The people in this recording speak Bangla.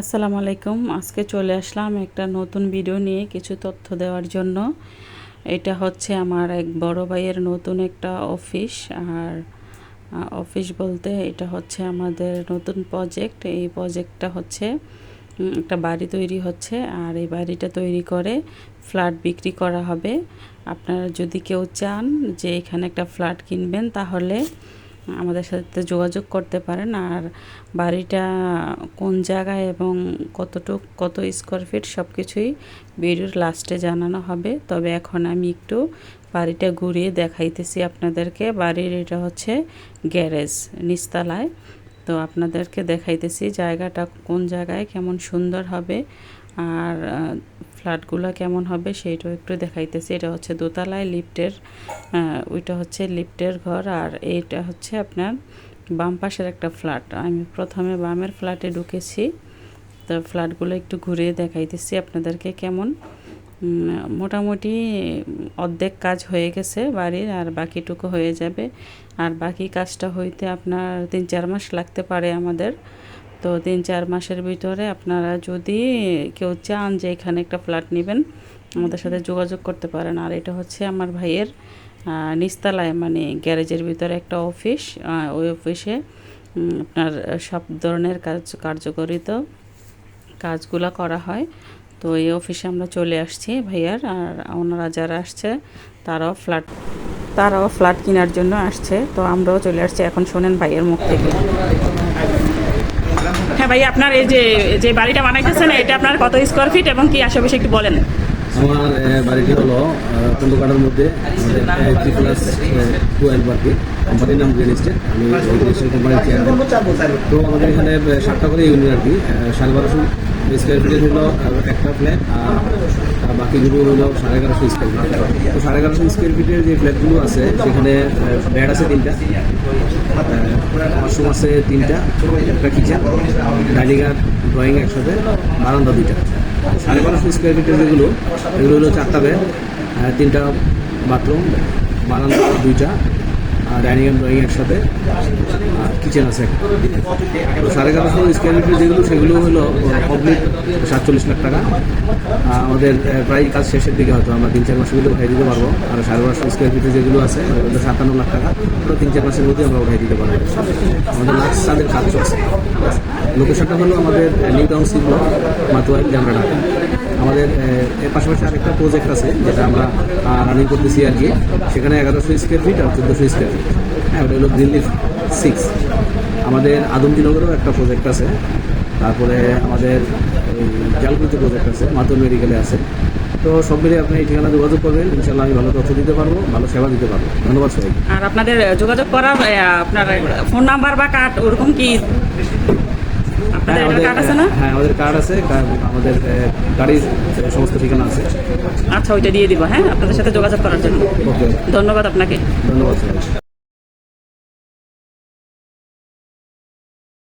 আসসালামু আলাইকুম। আজকে চলে আসলাম একটা নতুন ভিডিও নিয়ে কিছু তথ্য দেওয়ার জন্য। এটা হচ্ছে আমার এক বড় ভাইয়ের নতুন একটা অফিস আর অফিস বলতে এটা হচ্ছে আমাদের নতুন প্রজেক্ট এই প্রজেক্টটা হচ্ছে একটা বাড়ি তৈরি হচ্ছে। আর এই বাড়িটা তৈরি করে ফ্ল্যাট বিক্রি করা হবে। আপনারা যদি কেউ চান যে এখানে একটা ফ্ল্যাট কিনবেন, তাহলে আমাদের সাথে যোগাযোগ করতে পারেন আর বাড়িটা কোন জায়গায় এবং কতটুক, কত স্কোয়ার ফিট সব কিছুই ভিডিওর লাস্টে জানানো হবে। তবে এখন আমি একটু বাড়িটা ঘুরিয়ে দেখাইতেছি আপনাদেরকে। বাড়ির এটা হচ্ছে গ্যারেজ নিস্তালায় তো আপনাদেরকে দেখাইতেছি জায়গাটা কোন জায়গায় কেমন সুন্দর হবে আর ফ্ল্যাটগুলো কেমন হবে সেইটাও একটু দেখাইতেছি। এটা হচ্ছে দোতলায় লিফটের ওইটা হচ্ছে লিফটের ঘর আর এইটা হচ্ছে আপনার বাম পাশের একটা ফ্ল্যাট। আমি প্রথমে বামের ফ্ল্যাটে ঢুকেছি। তো ফ্ল্যাটগুলো একটু ঘুরিয়ে দেখাইতেছি আপনাদেরকে কেমন। মোটামুটি অর্ধেক কাজ হয়ে গেছে বাড়ির, আর বাকিটুকু হয়ে যাবে। আর বাকি কাজটা হইতে আপনার তিন চার মাস লাগতে পারে আমাদের। তো তিন চার মাসের ভিতরে আপনারা যদি কেউ চান যে এখানে একটা ফ্ল্যাট নেবেন, আমাদের সাথে যোগাযোগ করতে পারেন। আর এটা হচ্ছে আমার ভাইয়ের নিস্তালায় মানে গ্যারেজের ভিতরে একটা অফিস ওই অফিসে আপনার সব ধরনের কাজ কার্যকরিত কাজগুলো করা হয়। তো এই অফিসে আমরা চলে আসছি ভাইয়ার আর ওনারা যারা আসছে তারাও ফ্ল্যাট তারাও ফ্ল্যাট কেনার জন্য আসছে। তো আমরাও চলে আসছি এখন শোনেন ভাইয়ের মুখ থেকে। হ্যাঁ ভাই আপনার এই যে যে বাড়িটা বানাইতেছেন এটা আপনার কত স্কোয়ার ফিট এবং কি আশেপাশে একটু বলেন? আমার বাড়িটি হলো পনেরো মধ্যে থ্রি প্লাস টুয়েলভ আর কি কোম্পানির নাম গ্রেন স্টেট আমি কোম্পানির চেয়ারম্যান তো আমাদের এখানে সাতটা করে ইউনিট আর কি সাড়ে বারোশো স্কোয়ার ফিটের হলো একটা ফ্ল্যাট আর বাকিগুলো হলো সাড়ে এগারোশো স্কোয়ার ফিট তো সাড়ে এগারোশো স্কোয়ার ফিটের যে ফ্ল্যাটগুলো আছে, সেখানে বেড আছে তিনটা ওয়াশরুম আছে তিনটা, একটা কিচেন ডাইনিং আর ড্রয়িং একসাথে, বারান্দা দুইটা। সাড়ে বারোশো স্কোয়ার ফিটের যেগুলো, এগুলো হলো চারটা বেড তিনটা বাথরুম বারান্দা দুইটা ডাইনিং অ্যান্ড ড্রয়িং একসাথে। আর কিচেন আছে। তো সাড়ে এগারোশো স্কোয়ার ফিট যেগুলো, সেগুলো হলো পাবলিক সাতচল্লিশ লাখ টাকা। আমাদের প্রায় কাজ শেষের দিকে হয়তো আমরা তিন চার মাসের মধ্যে উঠাই দিতে পারব। আর সাড়ে বারোশো স্কোয়ার ফিটে যেগুলো আছে সাতান্ন লাখ টাকা। ওটা তিন চার মাসের মধ্যে আমরা উঠাই দিতে পারব। আমাদের লাস্ট তাদের কাজ চলছে লোকেশনটা হলো আমাদের New Town C block Matuail জামরা আমাদের এর পাশাপাশি আরেকটা প্রজেক্ট আছে, যেটা আমরা রানিং করতেছি আর কি। সেখানে এগারোশো স্কোয়ার ফিট আর চোদ্দোশো স্কোয়ার ফিট হ্যাঁ ওটা হলো দিল্লি সিক্স আমাদের আদমদিনগরেও একটা প্রজেক্ট আছে। তারপরে আমাদের এই জালকুড়িতে প্রজেক্ট আছে মাতুল মেডিকেলে আছে। তো সব মিলিয়ে আপনি এই ঠিকানা যোগাযোগ করবেন ইনশাল্লাহ আমি ভালো তথ্য দিতে পারব, ভালো সেবা দিতে পারব। ধন্যবাদ সবাইকে। আর আপনাদের যোগাযোগ করার আপনার ফোন নাম্বার বা কার্ড, ওরকম কি? আপনাদের হ্যাঁ, কার্ড আছে না? হ্যাঁ আমাদের কার্ড আছে আমাদের গাড়ির সমস্ত ঠিকানা আছে। আচ্ছা ওইটা দিয়ে দিব হ্যাঁ? আপনাদের সাথে যোগাযোগ করার জন্য। ধন্যবাদ আপনাকে। ধন্যবাদ